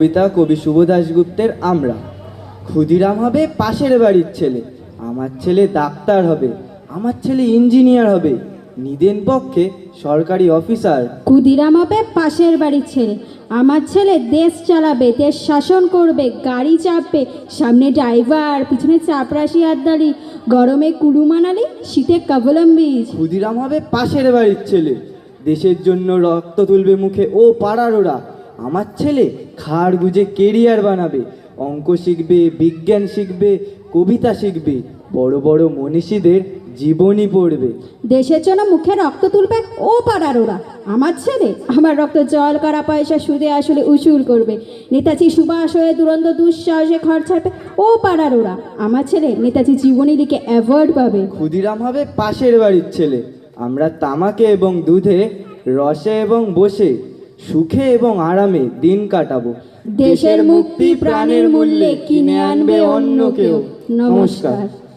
কবিতা কবি শুভ দাশগুপ্তের আমরা। ক্ষুদিরাম হবে পাশের বাড়ির ছেলে আমার ছেলে ডাক্তার হবে আমার ছেলে ইঞ্জিনিয়ার হবে নিদেন পক্ষে সরকারি অফিসার। ক্ষুদিরাম হবে পাশের বাড়ির ছেলে আমার ছেলে দেশ চালাবে দেশ শাসন করবে গাড়ি চাপবে সামনে ড্রাইভার পিছনে চাপরাশি আদ্দালি গরমে কুলু মানালি শীতে কাবলম্বিজ ক্ষুদিরাম হবে পাশের বাড়ির ছেলে দেশের জন্য রক্ত তুলবে মুখে ও পাড়ার ওরা আমার ছেলে খাড় গুজে কেরিয়ার বানাবে অঙ্ক শিখবে বিজ্ঞান শিখবে কবিতা শিখবে বড় বড় মনীষীদের জীবনী পড়বে। দেশের জন্য মুখে রক্ত তুলবে ও পাড়ার ওরা আমার ছেলে আমার রক্ত জল করা পয়সা সুদে আসলে উসুল করবে। নেতাজি সুভাষ হয়ে দুরন্ত দুঃসাহসে খরচ ছাড়বে ও পাড়ার ওরা আমার ছেলে নেতাজি জীবনী লিখে অ্যাওয়ার্ড পাবে। ক্ষুদিরাম হবে পাশের বাড়ির ছেলে। আমরা তামাকে এবং দুধে রসে এবং বসে সুখে এবং আরামে দিন কাটাবো। দেশের মুক্তি প্রাণের মূল্যে কিনে আনবে অন্য কেউ। নমস্কার।